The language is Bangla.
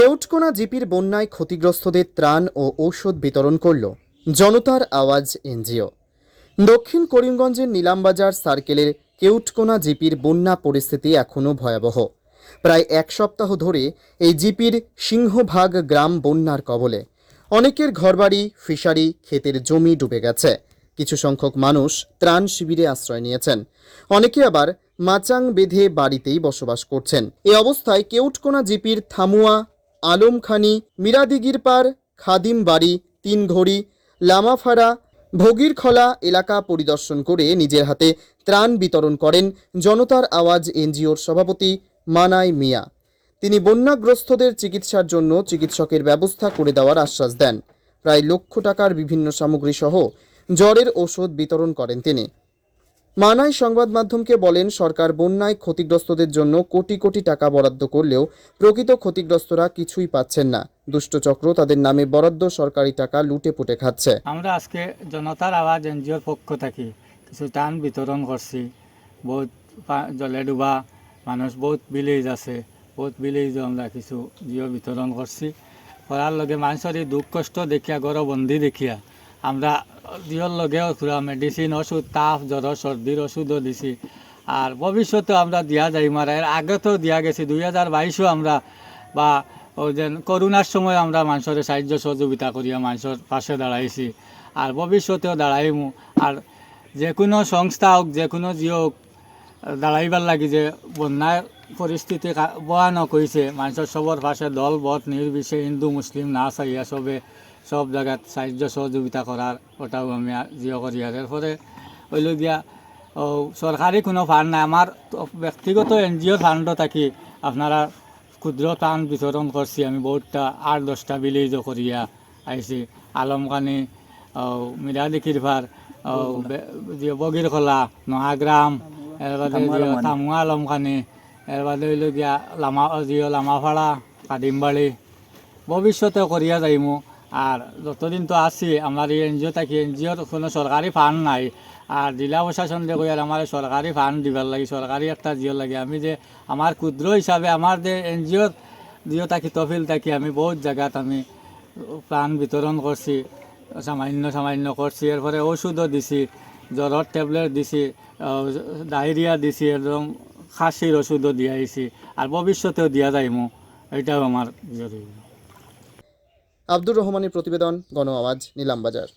কেউটকোনা জিপির বন্যায় ক্ষতিগ্রস্তদের ত্রাণ ও ঔষধ বিতরণ করল জনতার আওয়াজ এনজিও। দক্ষিণ করিমগঞ্জের নিলামবাজার সার্কেলের কেউটকোনা জিপির বন্যা পরিস্থিতি এখনও ভয়াবহ। প্রায় এক সপ্তাহ ধরে এই জিপির সিংহভাগ গ্রাম বন্যার কবলে। অনেকের ঘরবাড়ি, ফিশারি, ক্ষেতের জমি ডুবে গেছে। কিছু সংখ্যক মানুষ ত্রাণ শিবিরে আশ্রয় নিয়েছেন। অনেকে আবার মাচাং বেঁধে বাড়িতেই বসবাস করছেন। এ অবস্থায় কেউটকোনা জিপির থামুয়া আলমখানি মিরাদিগির পার খাদিম বাড়ি তিনঘড়ি, লামাফাড়া, ভগিরখলা এলাকা পরিদর্শন করে নিজের হাতে ত্রাণ বিতরণ করেন জনতার আওয়াজ এনজিওর সভাপতি মানাই মিয়া। তিনি বন্যাগ্রস্তদের চিকিৎসার জন্য চিকিৎসকের ব্যবস্থা করে দেওয়ার আশ্বাস দেন। প্রায় লক্ষ টাকার বিভিন্ন সামগ্রী সহ জ্বরের ওষুধ বিতরণ করেন তিনি। মানাই সংবাদ মাধ্যমকে বলেন, সরকার বন্যায় ক্ষতিগ্রস্তদের জন্য কোটি কোটি টাকা বরাদ্দ করলেও প্রকৃত ক্ষতিগ্রস্তরা কিছুই পাচ্ছেন না। দুষ্টচক্র তাদের নামে বরাদ্দ সরকারি টাকা লুটে পুটে খাচ্ছে। আমরা আজকে জনতার আওয়াজ, এনজিওর পক্ষ থাকি কিছু টান বিতরণ করছি। বহুত জলে ডুবা মানুষ, বহুত ভিলেজ আছে, বহুত ভিলেজ আমরা কিছু জিও বিতরণ করছি। করার লগে মানুষের এই দুঃখ কষ্ট দেখিয়া গরবন্দি দেখিয়া, আমরা জিওর লগেও পুরা মেডিসিন ওষুধ তাপ জ্বর সর্দির ওষুধও দিছি। আর ভবিষ্যতে আমরা দিয়া যাই মারা এর আগেতেও দিয়া গেছি। দুই হাজার বাইশও আমরা বা ও যে করোনার সময় আমরা মানুষের সাহায্য সহযোগিতা করিয়া মানুষের পাশে দাঁড়াইছি। আর ভবিষ্যতেও দাঁড়াইমু। আর যে কোনো সংস্থা হোক যে কোনো জিও হোক দাঁড়াইবার লাগি যে বন্যার পরিস্থিতি কা- ভয়ানক হয়েছে মানুষের সবর পাশে দল বট নির্বিশে হিন্দু মুসলিম না চাইয়া সবে সব জায়গাত সাহায্য সহযোগিতা করার ওটাও আমি আ- জিও করি। আর এরপরে হইল গিয়া ও সরকারি কোনো ফান্ড নাই। আমার এন জি এনজিওর ফান্ডও থাকি আপনারা ক্ষুদ্র ত্রাণ বিতরণ করছি আমি বহুতটা আট দশটা ভিলেজও করিয়া আইছি আলমকানি মিরাদি কিরভার বগিরখলা নহাগ্রাম এর বাদে তামুয়া আলমকানি এর বাদে লামা জিও লামাফাড়া কাদিমবাড়ি ভবিষ্যতে করিয়া যাইমু। আর যতদিন তো আছি আমার এই এনজিও থাকি এন জি এনজিওর কোনো সরকারি ফান্ড নাই। আর জেলা প্রশাসন দিয়ে কইয়ার আমার সরকারি ফান্ড দিবার লাগে সরকারি একটা জিও লাগে। আমি যে আমার ক্ষুদ্র হিসাবে আমার যে এন জি এনজিওর জিও থাকি তফিল থাকি, আমি বহুত জায়গাত আমি প্রাণ বিতরণ করছি সামান্য সামান্য করছি এরপরে ওষুধও দিছি জ্বরের ট্যাবলেট দিছি ডায়রিয়া দিছি, একদম খাসির ওষুধও দিয়ে আইছি, আর ভবিষ্যতেও দিয়া যাইমু। এটাও আমার জরুরি। আব্দুর রহমানের প্রতিবেদন, গণ আওয়াজ নিলামবাজার